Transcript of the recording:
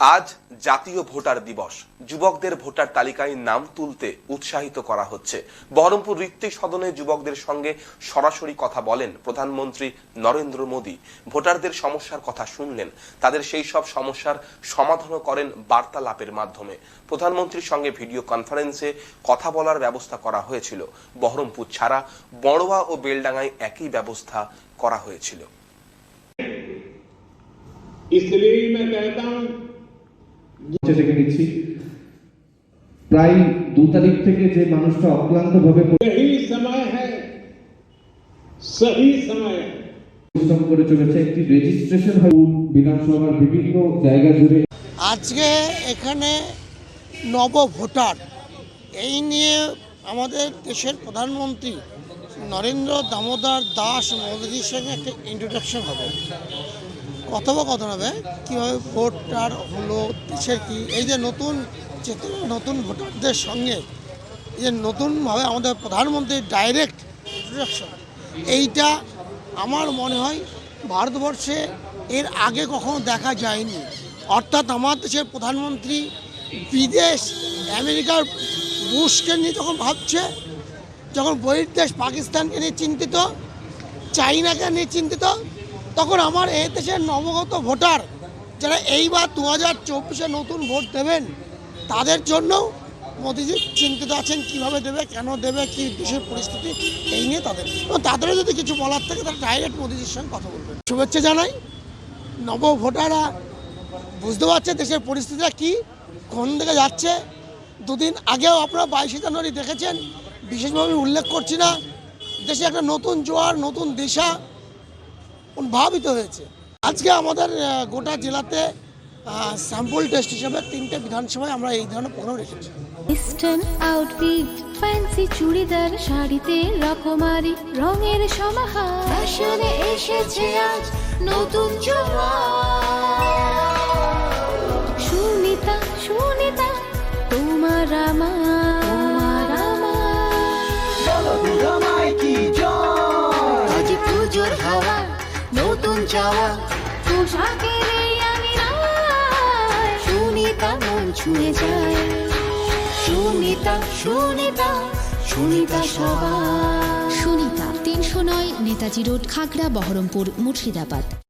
আজ জাতীয় ভোটার দিবস যুবকদের ভোটার তালিকায় নাম তুলতে উৎসাহিত করা হচ্ছে বহরমপুর ঋত্বিক সদনে যুবকদের সঙ্গে সরাসরি কথা বলেন প্রধানমন্ত্রী নরেন্দ্র মোদী ভোটারদের সমস্যার কথা শুনলেন তাদের সেই সব সমস্যার সমাধানও করেন বার্তালাপের মাধ্যমে প্রধানমন্ত্রীর সঙ্গে ভিডিও কনফারেন্সে কথা বলার ব্যবস্থা করা হয়েছিল বহরমপুর ছাড়া বড়োয়া ও বেলডাঙ্গায় একই ব্যবস্থা করা হয়েছিল इसलिए मैं कहता हूं থেকে নিচ্ছি। প্রায় দু তারিখ থেকে যে মানুষটা অক্লান্ত ভাবে করে চলেছে একটি রেজিস্ট্রেশন বিধানসভার বিভিন্ন জায়গা জুড়ে আজকে এখানে নব ভোটার। এই নিয়ে আমাদের দেশের প্রধানমন্ত্রী নরেন্দ্র দামোদর দাস মোদীর সঙ্গে একটা ইন্ট্রোডাকশন হবে। কথোপকথন হবে। কীভাবে ভোটার হলো দেশের কি? এই যে নতুন চেতনা, নতুন ভোটারদের সঙ্গে যে নতুনভাবে আমাদের প্রধানমন্ত্রীর ডাইরেক্ট ইন্ট্রোডাকশন এইটা আমার মনে হয় ভারতবর্ষে এর আগে কখনো দেখা যায়নি। অর্থাৎ আমার দেশের প্রধানমন্ত্রী বিদেশ, আমেরিকার বুশকে নিয়ে যখন ভাবছে, যখন বহির্দেশ পাকিস্তানকে নিয়ে চিন্তিত, চাইনাকে নিয়ে চিন্তিত তখন আমার এই দেশের নবগত ভোটার যারা এইবার দু হাজার চব্বিশে নতুন ভোট দেবেন, তাদের জন্য মোদিজি চিন্তিত আছেন, কীভাবে দেবে, কেন দেবে, কি দেশের পরিস্থিতি, এই নিয়ে তাদের। এবং তাদেরও যদি কিছু বলার থাকে তারা ডাইরেক্ট মোদিজির সঙ্গে কথা বলবেন। শুভেচ্ছা জানাই। নব ভোটাররা বুঝতে পারছে দেশের পরিস্থিতিটা কি, কোন দিকে যাচ্ছে। দুদিন আগেও আপনারা বাইশে জানুয়ারি দেখেছেন, বিশেষভাবে উল্লেখ করছি না, দেশে একটা নতুন জোয়ার, নতুন দিশা। ভাবিত হয়েছে। আজকে আমাদের গোটা জেলাতে স্যাম্পল টেস্ট হিসেবে তিনটে বিধানসভায় আমরা এই ধরনের প্রোগ্রাম রেখেছি। ইস্টার্ন আউটফিট ফ্যান্সি চুড়িদার, শাড়িতে রকমারি, রঙের সমাহার। ফ্যাশনে এসেছে আজ নতুন সুনিতা পোশাকের আমি মন ছুঁয়ে যায়। সুনিতা তিনশো নয় নেতাজি রোড খাগড়া বহরমপুর মুর্শিদাবাদ।